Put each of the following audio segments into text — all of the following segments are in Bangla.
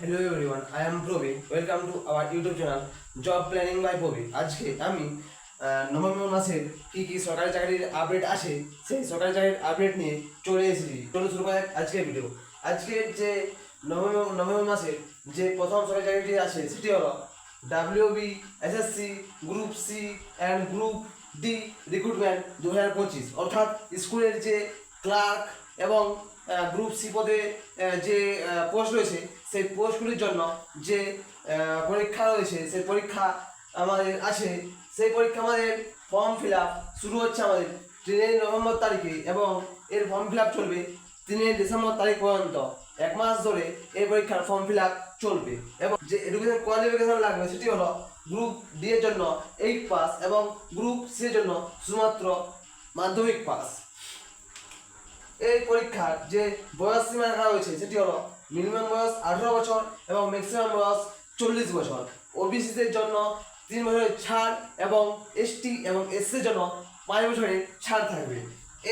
Hello everyone I am Praveen welcome to our YouTube channel job planning by Praveen আজকে আমি নভেম্বর মাসের কী কী সরকারি চাকরির আপডেট আছে সেই সরকারি চাকরির আপডেট নিয়ে চলে এসেছি। চলো শুরু করা আজকের ভিডিও আজকের যে নভেম্বর নভেম্বর মাসের যে প্রথম সরকারি চাকরিটি আছে সেটি হলো WB SSC group C and group D recruitment দু হাজার পঁচিশ। অর্থাৎ স্কুলের যে ক্লার্ক এবং গ্রুপ সি পদে যে পোস্ট রয়েছে, সেই পোস্টগুলির জন্য যে পরীক্ষা রয়েছে, সেই পরীক্ষা আমাদের আছে। সেই পরীক্ষা আমাদের ফর্ম ফিল আপ শুরু হচ্ছে আমাদের তিনই নভেম্বর তারিখে এবং এর ফর্ম ফিল আপ চলবে তিনই ডিসেম্বর তারিখ পর্যন্ত। এক মাস ধরে এই পরীক্ষার ফর্ম ফিল আপ চলবে এবং যে এডুকেশন কোয়ালিফিকেশন লাগবে সেটি হলো গ্রুপ ডি এর জন্য এইট পাস এবং গ্রুপ সি এর জন্য শুধুমাত্র মাধ্যমিক পাস এই পরীক্ষার যে বয়স সীমা রাখা হয়েছে সেটি হলো মিনিমাম বয়স আঠারো বছর এবং ম্যাক্সিমাম বয়স চল্লিশ বছর। ওবিসিদের জন্য তিন বছরের ছাড় এবং এসটি এবং এসসির জন্য পাঁচ বছরের ছাড় থাকবে।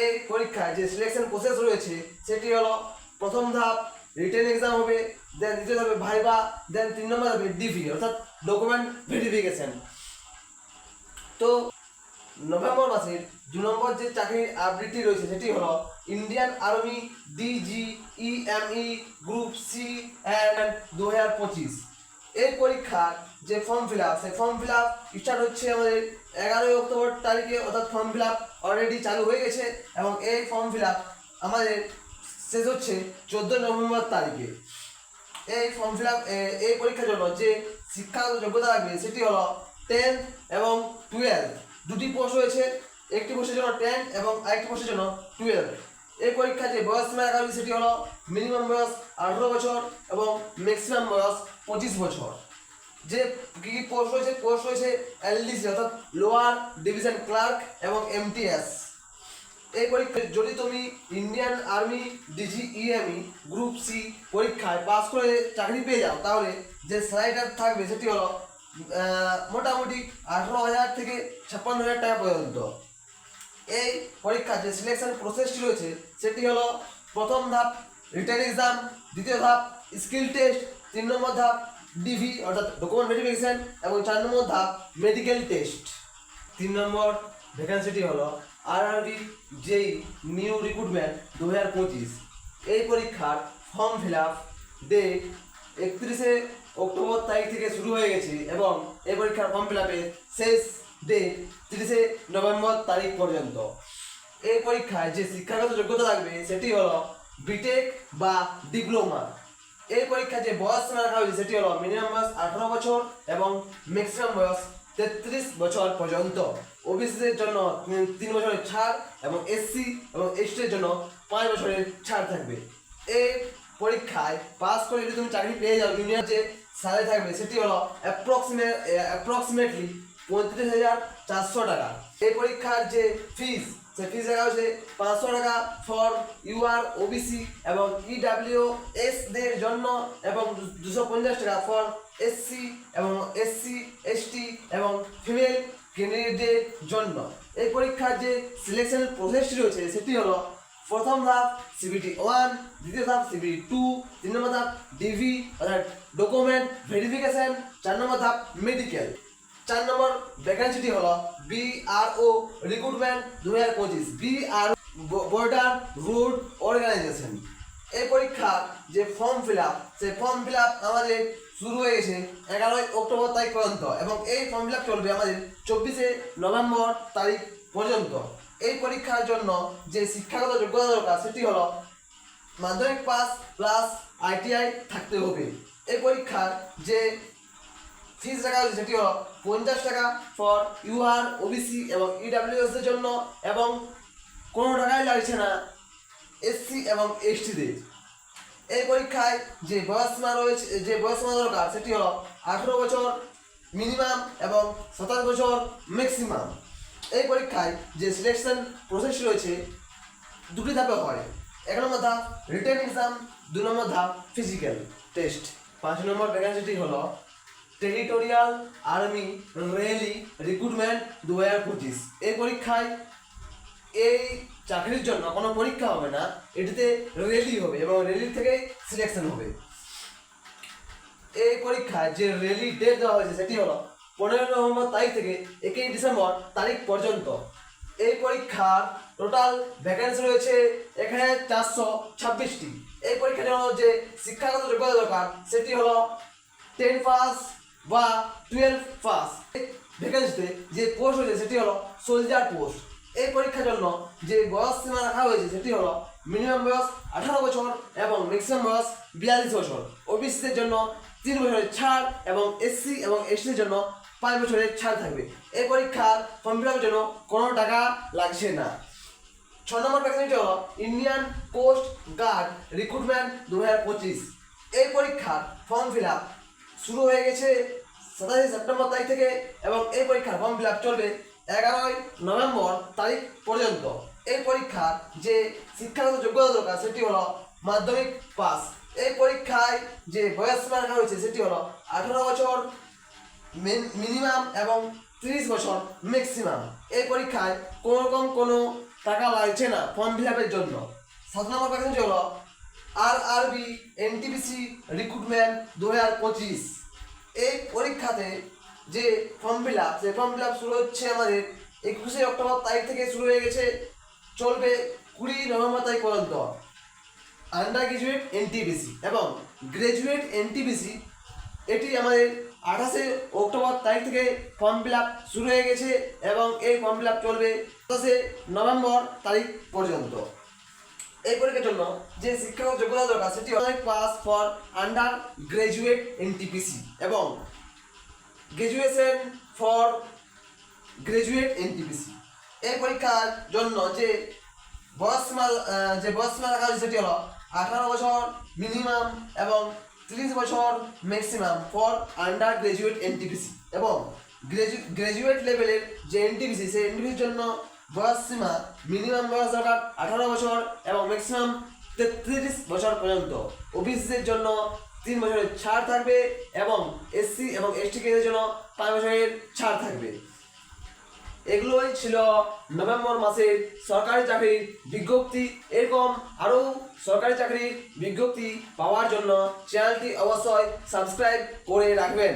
এই পরীক্ষায় যে সিলেকশন প্রসেস রয়েছে, সেটি হলো প্রথম ধাপ রিটেন এক্সাম হবে দেন দ্বিতীয় ধাপে ভাইবা দেন তিন নম্বর হবে ডিভি অর্থাৎ ডকুমেন্ট ভেরিফিকেশন তো নভেম্বর মাসের দু নম্বর যে চাকরির আপডেটটি রয়েছে সেটি হলো Indian army DG EME group C and দু হাজার পঁচিশ। এই পরীক্ষার যে ফর্ম ফিল আপ সেই ফর্ম ফিল আপ স্টার্ট হচ্ছে আমাদের এগারোই অক্টোবর তারিখে, অর্থাৎ ফর্ম ফিল আপ অলরেডি চালু হয়ে গেছে এবং এই ফর্ম ফিল আপ আমাদের শেষ হচ্ছে চোদ্দোই নভেম্বর তারিখে। এই ফর্ম ফিল আপ এই পরীক্ষার জন্য যে শিক্ষাগত যোগ্যতা লাগবে সেটি হলো টেন্থ এবং টুয়েলভ দুটি পোস্ট রয়েছে একটি পোস্টের জন্য টেন্থ এবং আরেকটি পোস্টের জন্য টুয়েলভ এই পরীক্ষার যে বয়স রাখা হয়েছে সেটি হলো মিনিমাম বয়স আঠারো বছর এবং ম্যাক্সিমাম বয়স পঁচিশ বছর। যে কী কী পোস্ট রয়েছে পোস্ট রয়েছে এলডিসি অর্থাৎ লোয়ার ডিভিশন ক্লার্ক এবং এমটিএস এই পরীক্ষায় যদি তুমি Indian army DG EME group C পরীক্ষায় পাস করে চাকরি পেয়ে যাও, তাহলে যে স্যালারিটা থাকবে সেটি হলো মোটামুটি আঠারো হাজার থেকে ছাপ্পান্ন হাজার টাকা পর্যন্ত। এই পরীক্ষার যে সিলেকশন প্রসেসটি রয়েছে, সেটি হলো প্রথম ধাপ রিটার্ন এক্সাম দ্বিতীয় ধাপ স্কিল টেস্ট তিন নম্বর ধাপ ডিভি অর্থাৎ ডকুমেন্ট ভেরিফিকেশন এবং চার নম্বর ধাপ মেডিকেল টেস্ট তিন নম্বর ভ্যাকান্সিটি হলো আরআরবি জেই নিউ রিক্রুটমেন্ট দু হাজার পঁচিশ। এই পরীক্ষার ফর্ম ফিল আপ ডেট একত্রিশে অক্টোবর তারিখ থেকে শুরু হয়ে গেছে, এবং এই পরীক্ষার ফর্ম ফিল আপের শেষ ডেট তিরিশে নভেম্বর তারিখ পর্যন্ত। এই পরীক্ষায় যে শিক্ষাগত যোগ্যতা লাগবে, সেটি হলো বিটেক বা ডিপ্লোমা এই পরীক্ষায় যে বয়স রাখা হয়েছে, সেটি হলো মিনিমাম বয়স আঠারো বছর এবং ম্যাক্সিমাম বয়স তেত্রিশ বছর পর্যন্ত। ওবিসিদের জন্য তিন- বছরের ছাড় এবং এসসি এবং এসটির জন্য পাঁচ বছরের ছাড় থাকবে। এই পরীক্ষায় পাস করে যদি তুমি চাকরি পেয়ে যাও জুনিয়র যে স্যালারি থাকবে, সেটি হলো অ্যাপ্রক্সিমেট অ্যাপ্রক্সিমেটলি পঁয়ত্রিশ হাজার চারশো টাকা। এই পরীক্ষার যে ফিস সে ফিস রাখা হয়েছে পাঁচশো টাকা ফর ইউআর ওবিসি এবং ইডাব্লিউ এস দের জন্য এবং দুশো পঞ্চাশ টাকা ফর এসসি এবং এসসি এসটি এবং ফিমেল ক্যান্ডিডেটদের জন্য। এই পরীক্ষার যে সিলেকশন প্রসেসটি রয়েছে, সেটি হলো প্রথম ধাপ সিবিটি ওয়ান দ্বিতীয় ধাপ সিবিটি টু তিন নম্বর ধাপ ডিভি অর্থাৎ ডকুমেন্ট ভেরিফিকেশন চার নম্বর ধাপ মেডিকেল চার নম্বর ভ্যাকান্সিটি হলো বিআরও রিক্রুটমেন্ট দু হাজার পঁচিশ বিআর বর্ডার রুট অর্গানাইজেশন এই পরীক্ষার যে ফর্ম ফিল আপ সেই ফর্ম ফিল আপ আমাদের শুরু হয়ে গেছে এগারোই অক্টোবর তারিখ পর্যন্ত এবং এই ফর্ম ফিল আপ চলবে আমাদের চব্বিশে নভেম্বর তারিখ পর্যন্ত। এই পরীক্ষার জন্য যে শিক্ষাগত যোগ্যতা দরকার, সেটি হলো মাধ্যমিক পাস প্লাস আইটিআই থাকতে হবে। এই পরীক্ষার যে ফিস রাখা হয়েছে সেটি হলো পঞ্চাশ টাকা ফর ইউআর ওবিসি এবং ইডাব্লিউএস এর জন্য এবং কোনো টাকাই লাগছে না এসসি এবং এসটিদের এই পরীক্ষায় যে বয়সীমা রয়েছে, যে বয়সীমা দরকার, সেটি হলো আঠেরো বছর মিনিমাম এবং সাতাশ বছর ম্যাক্সিমাম এই পরীক্ষায় যে সিলেকশন প্রসেস রয়েছে, দুটি ধাপে হয়। এক নম্বর ধাপ রিটেন এক্সাম দু নম্বর ধাপ ফিজিক্যাল টেস্ট পাঁচ নম্বর ভ্যাকান্সিটি হলো টেরিটোরিয়াল আর্মি রেলি রিক্রুটমেন্ট দু হাজার পঁচিশ। এই পরীক্ষায় এই চাকরির জন্য কোনো পরীক্ষা হবে না, এটিতে রেলি হবে এবং রেলি থেকে সিলেকশন হবে। এই পরীক্ষায় যে রেলি ডেট দেওয়া হয়েছে সেটি হলো পনেরো নভেম্বর তারিখ থেকে একই ডিসেম্বর তারিখ পর্যন্ত। এই পরীক্ষার টোটাল ভ্যাকেন্সি রয়েছে এখানে চারশো ছাব্বিশটি। এই পরীক্ষার জন্য যে শিক্ষাগত যোগ্যতা দরকার, সেটি হলো টেন পাস বা টুয়েলভ পাস ভ্যাকেন্সিতে যে পোস্ট হয়েছে, সেটি হলো সোলজার পোস্ট এই পরীক্ষার জন্য যে বয়স সীমা রাখা হয়েছে, সেটি হলো মিনিমাম বয়স আঠারো বছর এবং ম্যাক্সিমাম বয়স বিয়াল্লিশ বছর। ওবিসিদের জন্য তিন বছরের ছাড় এবং এসসি এবং এসটির জন্য পাঁচ বছরের ছাড় থাকবে। এই পরীক্ষার ফর্ম ফিল আপের জন্য কোনো টাকা লাগছে না। ছ নম্বর ভ্যাকেন্সিটি হলো ইন্ডিয়ান কোস্ট গার্ড রিক্রুটমেন্ট দু হাজার পঁচিশ। এই পরীক্ষার ফর্ম ফিল আপ শুরু হয়ে গেছে সাতাশে সেপ্টেম্বর তারিখ থেকে এবং এই পরীক্ষার ফর্ম ফিল আপ চলবে এগারোই নভেম্বর তারিখ পর্যন্ত। এই পরীক্ষার যে শিক্ষাগত যোগ্যতা দরকার, সেটি হলো মাধ্যমিক পাস। এই পরীক্ষায় যে বয়স রাখা হয়েছে সেটি হলো আঠারো বছর মিনিমাম এবং তিরিশ বছর ম্যাক্সিমাম। এই পরীক্ষায় কোনো রকম কোনো টাকা লাগছে না ফর্ম ফিল আপের জন্য। সাত নম্বর ভ্যাকেন্সি হলো আর আরবি এনটিপিসি, রিক্রুটমেন্ট দু হাজার পঁচিশ। এই পরীক্ষাতে যে ফর্ম ফিল আপ সেই ফর্ম ফিল আপ শুরু হচ্ছে আমাদের একুশে অক্টোবর তারিখ থেকে শুরু হয়ে গেছে, চলবে কুড়ি নভেম্বর তারিখ পর্যন্ত। আন্ডার গ্রাজুয়েট এনটিপিসি এবং গ্রাজুয়েট এনটিপিসি এটি আমাদের আঠাশে অক্টোবর তারিখ থেকে ফর্ম ফিল আপ শুরু হয়ে গেছে এবং এই ফর্ম ফিল আপ চলবে সাতাশে নভেম্বর তারিখ পর্যন্ত। এই পরীক্ষার জন্য? যে শিক্ষাগত যোগ্যতা দরকার, সেটি pass for under graduate NTPC এবং গ্রাজুয়েশন ফর গ্রাজুয়েট এনটিপিসি এই পরীক্ষার জন্য যে বয়স যে বয়স সীমা রাখা হয়েছে, সেটি হলো আঠারো বছর মিনিমাম এবং তিরিশ বছর maximum for under graduate NTPC এবং গ্রাজুয়েট লেভেলের যে এনটিপিসি সেই এনটিপিসির জন্য বয়স সীমা মিনিমাম বয়স দরকার আঠারো বছর এবং ম্যাক্সিমাম তেত্রিশ বছর পর্যন্ত। ওবিসিদের জন্য তিন বছরের ছাড় থাকবে এবং এসসি এবং এসটি কেসের জন্য পাঁচ বছরের ছাড় থাকবে। এগুলোই ছিল নভেম্বর মাসের সরকারি চাকরির বিজ্ঞপ্তি। এরকম আরও সরকারি চাকরির বিজ্ঞপ্তি পাওয়ার জন্য চ্যানেলটি অবশ্যই সাবস্ক্রাইব করে রাখবেন।